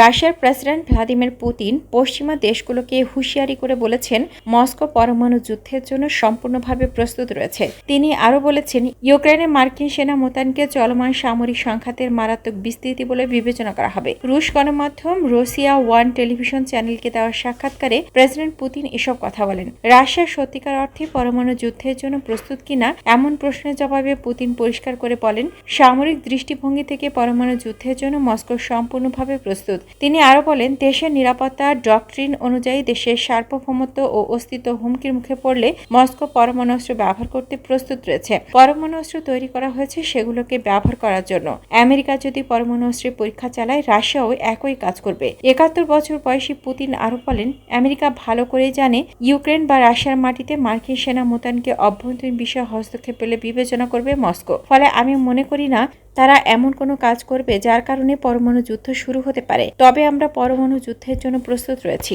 রাশিয়ার president Vladimir Putin পশ্চিমা দেশগুলোকে হুঁশিয়ারি করে বলেছেন, মস্কো পরমাণু যুদ্ধের জন্য সম্পূর্ণভাবে প্রস্তুত রয়েছে। তিনি আরও বলেছেন ইউক্রেনে মার্কিন সেনা মোতায়েনকে চলমান সামরিক সংঘাতের মারাত্মক বিস্তৃতি বলে বিবেচনা করা হবে। রুশ গণমাধ্যম রুশিয়া ওয়ান টেলিভিশন চ্যানেলকে দেওয়া সাক্ষাৎকারে প্রেসিডেন্ট পুতিন এসব কথা বলেন। রাশিয়া সত্যিকার অর্থে পরমাণু যুদ্ধের জন্য প্রস্তুত কিনা, এমন প্রশ্নের জবাবে পুতিন পরিষ্কার করে বলেন, সামরিক দৃষ্টিভঙ্গি থেকে পরমাণু যুদ্ধের জন্য মস্কো সম্পূর্ণভাবে প্রস্তুত। তিনি আরও বলেন, দেশের নিরাপত্তা ডক্ট্রিন অনুযায়ী দেশের সার্বভৌমত্ব ও অস্তিত্ব হুমকির মুখে পড়লে মস্কো পরমাণু অস্ত্র ব্যবহার করতে প্রস্তুত রয়েছে। পরমাণু অস্ত্র তৈরি করা হয়েছে সেগুলোকে ব্যবহার করার জন্য। আমেরিকা যদি পরমাণু অস্ত্রের পরীক্ষা চালায়, রাশিয়াও একই কাজ করবে। একাত্তর বছর বয়সী পুতিন আরও বলেন, আমেরিকা ভালো করে জানে, ইউক্রেন বা রাশিয়ার মাটিতে মার্কিন সেনা মোতায়েনকে অভ্যন্তরীণ বিষয়ে হস্তক্ষেপ পেলে বিবেচনা করবে মস্কো। ফলে আমি মনে করি না তারা এমন কোনো কাজ করবে যার কারণে পরমাণু যুদ্ধ শুরু হতে পারে। তবে আমরা পরমাণু যুদ্ধের জন্য প্রস্তুত রয়েছি।